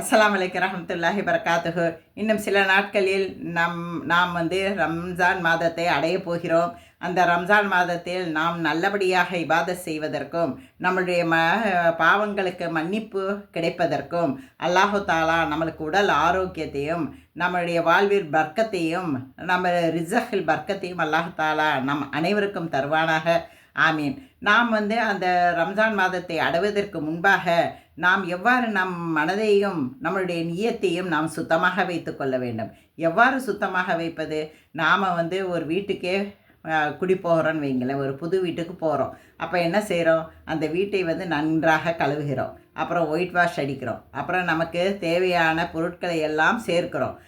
அஸ்லாம் அலைக்கும் ரஹமத்துல்லாஹி பரகாத்துஹு இன்னும் சில நாட்களில் நம் நாம் வந்து ரம்ஜான் மாதத்தை அடைய போகிறோம். அந்த ரம்ஜான் மாதத்தில் நாம் நல்லபடியாக இபாதத் செய்வதற்கும் நம்மளுடைய ம பாவங்களுக்கு மன்னிப்பு கிடைப்பதற்கும் அல்லாஹு தாலா நம்மளுக்கு உடல் ஆரோக்கியத்தையும் நம்மளுடைய வாழ்வில் பர்க்கத்தையும் நம்ம ரிசகில் பர்க்கத்தையும் அல்லாஹு தாலா நம் அனைவருக்கும் தருவானாக. ஆமீன். நாம் வந்து அந்த ரம்ஜான் மாதத்தை அடைவதற்கு முன்பாக நாம் எவ்வாறு நம் மனதையும் நம்மளுடைய நியத்தையும் நாம் சுத்தமாக வைத்து கொள்ள வேண்டும். எவ்வாறு சுத்தமாக வைப்பது? நாம் வந்து ஒரு வீட்டுக்கே குடி போகிறோன்னு வைங்களேன் ஒரு புது வீட்டுக்கு போகிறோம் அப்போ என்ன செய்கிறோம் அந்த வீட்டை வந்து நன்றாக கழுவுகிறோம். அப்புறம் ஒயிட் வாஷ் அடிக்கிறோம். அப்புறம் நமக்கு தேவையான பொருட்களை எல்லாம் சேர்க்கிறோம்.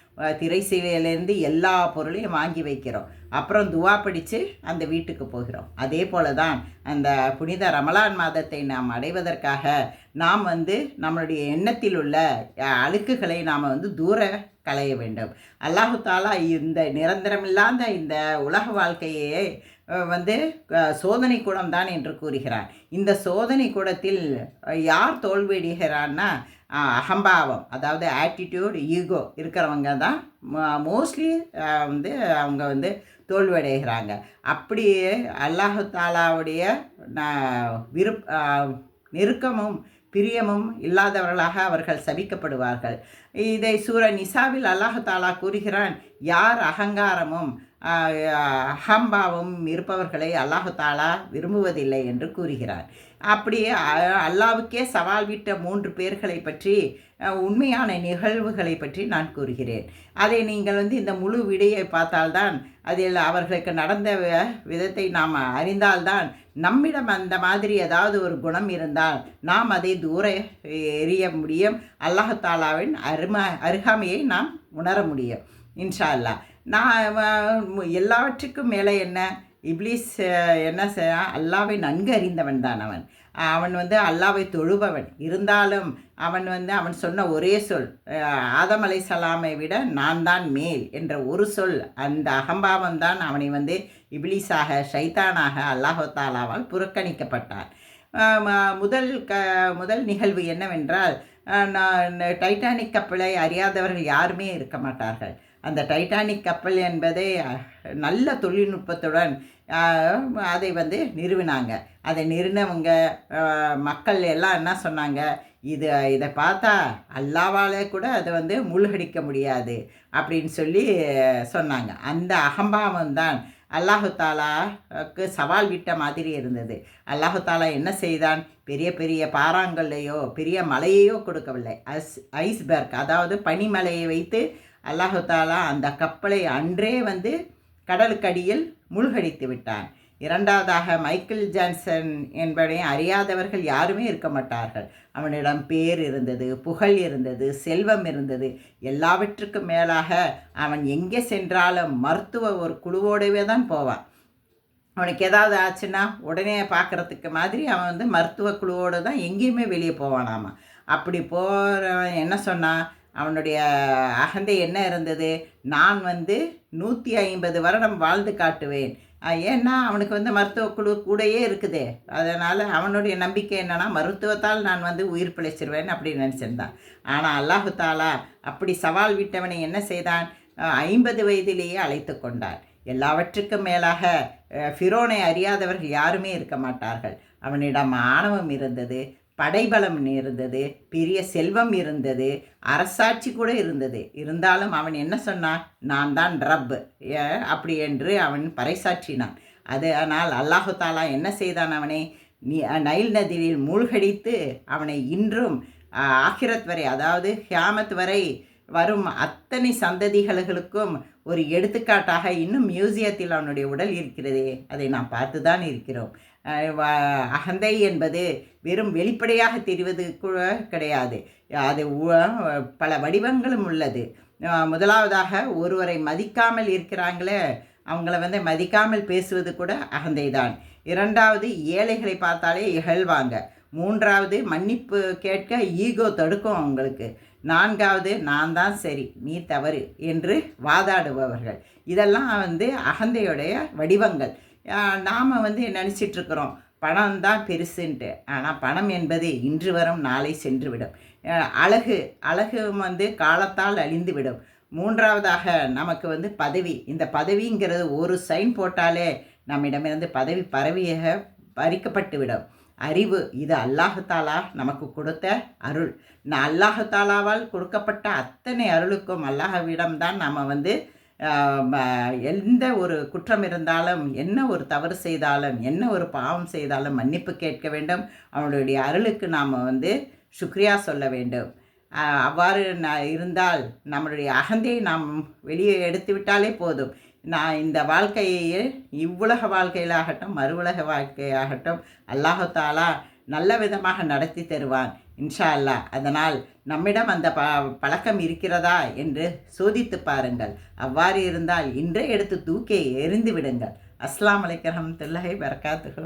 திரை சேவையிலேருந்து எல்லா பொருளையும் வாங்கி வைக்கிறோம். அப்புறம் துவா படித்து அந்த வீட்டுக்கு போகிறோம். அதே போல தான் அந்த புனித ரமலான் மாதத்தை நாம் அடைவதற்காக நாம் வந்து நம்மளுடைய எண்ணத்தில் உள்ள அழுக்குகளை நாம் வந்து தூர களைய வேண்டும். அல்லாஹு தாலா இந்த நிரந்தரமில்லாத இந்த உலக வாழ்க்கையே வந்து சோதனை கூடம் தான் என்று கூறுகிறான் இந்த சோதனை கூடத்தில் யார் தோல்வியடைகிறான்னா அகம்பாவம் அதாவது ஆட்டிடியூட் ஈகோ இருக்கிறவங்க தான். மோஸ்ட்லி வந்து அவங்க வந்து தோல்வியடைகிறாங்க. அப்படியே அல்லாஹு தாலாவுடைய ந- விருப் நெருக்கமும் பிரியமும் இல்லாதவர்களாக அவர்கள் சபிக்கப்படுவார்கள். இதை சூர நிசாவில் அல்லாஹு தாலா கூறுகிறான் யார் அகங்காரமும் அஹம்பாவும் இருப்பவர்களை அல்லாஹு தாலா விரும்புவதில்லை என்று கூறுகிறார். அப்படியே அல்லாவுக்கே சவால் விட்ட மூன்று பேர்களை பற்றி உண்மையான நிகழ்வுகளை பற்றி நான் கூறுகிறேன். அதை நீங்கள் வந்து இந்த முழு விடையை பார்த்தால்தான் அதில் அவர்களுக்கு நடந்த விதத்தை நாம் அறிந்தால்தான் நம்மிடம் அந்த மாதிரி ஏதாவது ஒரு குணம் இருந்தால் நாம் அதை தூர எறிய முடியும். அல்லாஹாலாவின் அரும அருகாமையை நாம் உணர முடியும். இன்ஷா அல்லாஹ். நான் எல்லாவற்றுக்கும் மேலே என்ன? இப்லீஸ் என்ன செய்ய அல்லாவை நன்கு அறிந்தவன் தான் அவன். அவன் வந்து அல்லாவை தொழுபவன். இருந்தாலும் அவன் வந்து அவன் சொன்ன ஒரே சொல் ஆதமலை ஆதம் அலை சலாமை விட நான் தான் மேல் என்ற ஒரு சொல் அந்த அகம்பாவம் தான் அவனை வந்து இப்ளீஸாக ஷைத்தானாக அல்லாஹாலாவால் புறக்கணிக்கப்பட்டான். முதல் க முதல் நிகழ்வு என்னவென்றால் நான் டைட்டானிக் கப்பலை அறியாதவர்கள் யாருமே இருக்க மாட்டார்கள். அந்த டைட்டானிக் கப்பல் என்பதை நல்ல தொழில்நுட்பத்துடன் அதை வந்து நிறுவினாங்க. அதை நிறுவனவங்க மக்கள் எல்லாம் என்ன சொன்னாங்க? இது இதை பார்த்தா அல்லாவாலே கூட அதை வந்து மூழ்கடிக்க முடியாது அப்படின்னு சொல்லி சொன்னாங்க. அந்த அகம்பாவம் தான் அல்லாஹு தாலாக்கு சவால் விட்ட மாதிரி இருந்தது. அல்லாஹு தாலா என்ன செய்தான்? பெரிய பெரிய பாறாங்கல்லையோ பெரிய மலையையோ கொடுக்கவில்லை. ஐஸ் ஐஸ்பர்க் அதாவது பனிமலையை வைத்து அல்லாஹு தாலா அந்த கப்பலை அன்றே வந்து கடலுக்கடியில் மூழ்கடித்து விட்டான். இரண்டாவதாக மைக்கேல் ஜான்சன் என்பதை அறியாதவர்கள் யாருமே இருக்க மாட்டார்கள். அவனிடம் பேர் இருந்தது புகழ் இருந்தது செல்வம் இருந்தது. எல்லாவற்றுக்கும் மேலாக அவன் எங்கே சென்றாலும் மருத்துவ ஒரு குழுவோடவே தான் போவான். அவனுக்கு ஏதாவது ஆச்சுன்னா உடனே பார்க்குறதுக்கு மாதிரி அவன் வந்து மருத்துவ குழுவோடு தான் எங்கேயுமே வெளியே போவானாமா. அப்படி போகிறவன் என்ன சொன்னான்? அவனுடைய அகந்தை என்ன இருந்தது? நான் வந்து நூற்றி ஐம்பது வருடம் வாழ்ந்து காட்டுவேன். ஏன்னா அவனுக்கு வந்து மருத்துவ குழு கூடயே இருக்குது. அதனால் அவனுடைய நம்பிக்கை என்னென்னா மருத்துவத்தால் நான் வந்து உயிர் பிழைச்சிருவேன் அப்படின்னு நினச்சிருந்தான். ஆனால் அல்லாஹு தாலா அப்படி சவால் விட்டவனை என்ன செய்தான்? ஐம்பது வயதிலேயே அழைத்து கொண்டான். எல்லாவற்றுக்கும் மேலாக ஃபிரோனை அறியாதவர்கள் யாருமே இருக்க மாட்டார்கள். அவனிடம் ஆணவம் இருந்தது. படைபலம் இருந்தது பெரிய செல்வம் இருந்தது அரசாட்சி கூட இருந்தது. இருந்தாலும் அவன் என்ன சொன்னான்? நான் தான் ரப் அப்படி என்று அவன் பறைசாற்றினான். அது ஆனால் அல்லாஹு தாலா என்ன செய்தான் அவனை? நீ நைல் நதியில் மூழ்கடித்து அவனை இன்றும் ஆகிரத் வரை அதாவது ஹியாமத் வரை வரும் அத்தனை சந்ததிகளுக்கும் ஒரு எடுத்துக்காட்டாக இன்னும் மியூசியத்தில் அவனுடைய உடல் இருக்கிறதே. அதை நாம் பார்த்து தான் இருக்கிறோம் அகந்தை என்பது வெறும் வெளிப்படையாக தெரிவது கூட கிடையாது. அது பல வடிவங்களும் உள்ளது. முதலாவதாக ஒருவரை மதிக்காமல் இருக்கிறாங்களே அவங்கள வந்து மதிக்காமல் பேசுவது கூட அகந்தை தான் இரண்டாவது ஏழைகளை பார்த்தாலே இகழ்வாங்க. மூன்றாவது மன்னிப்பு கேட்க ஈகோ தடுக்கும் அவங்களுக்கு. நான்காவது நான் தான் சரி நீ தவறு என்று வாதாடுபவர்கள். இதெல்லாம் வந்து அகந்தையுடைய வடிவங்கள். நாம் வந்து நினச்சிட்ருக்குறோம் பணம் தான் பெருசுன்ட்டு. ஆனால் பணம் என்பது இன்று வரும் நாளை சென்றுவிடும். அழகு அழகு வந்து காலத்தால் அழிந்துவிடும். மூன்றாவதாக நமக்கு வந்து பதவி. இந்த பதவிங்கிறது ஒரு சைன் போட்டாலே நம்மிடமிருந்து பதவி பரவிய பறிக்கப்பட்டு விடும் அறிவு இது அல்லாஹுத்தாலா நமக்கு கொடுத்த அருள். நான் அல்லாஹுத்தாலாவால் கொடுக்கப்பட்ட அத்தனை அருளுக்கும் அல்லாஹவிடம்தான் நம்ம வந்து ம- எந்த ஒரு குற்றம் இருந்தாலும் என்ன ஒரு தவறு செய்தாலும் என்ன ஒரு பாவம் செய்தாலும் மன்னிப்பு கேட்க வேண்டும். அவனுடைய அருளுக்கு நாம் வந்து சுக்ரியா சொல்ல வேண்டும். அவ்வாறு நான் இருந்தால் நம்மளுடைய அகந்தையை நாம் வெளியே எடுத்து விட்டாலே போதும். நான் இந்த வாழ்க்கையை இவ்வுலக வாழ்க்கையிலாகட்டும் மறுவுலக வாழ்க்கையாகட்டும் அல்லாஹாலா நல்ல விதமாக நடத்தி தருவான் இன்ஷா அல்லாஹ் அதனால் நம்மிடம் அந்த ப பழக்கம் இருக்கிறதா என்று சோதித்து பாருங்கள். அவ்வாறு இருந்தால் இன்றே எடுத்து தூக்கி எரிந்து விடுங்கள். அஸ்லாம் அலைக்கும் தில்லகை வரகாத்துஹு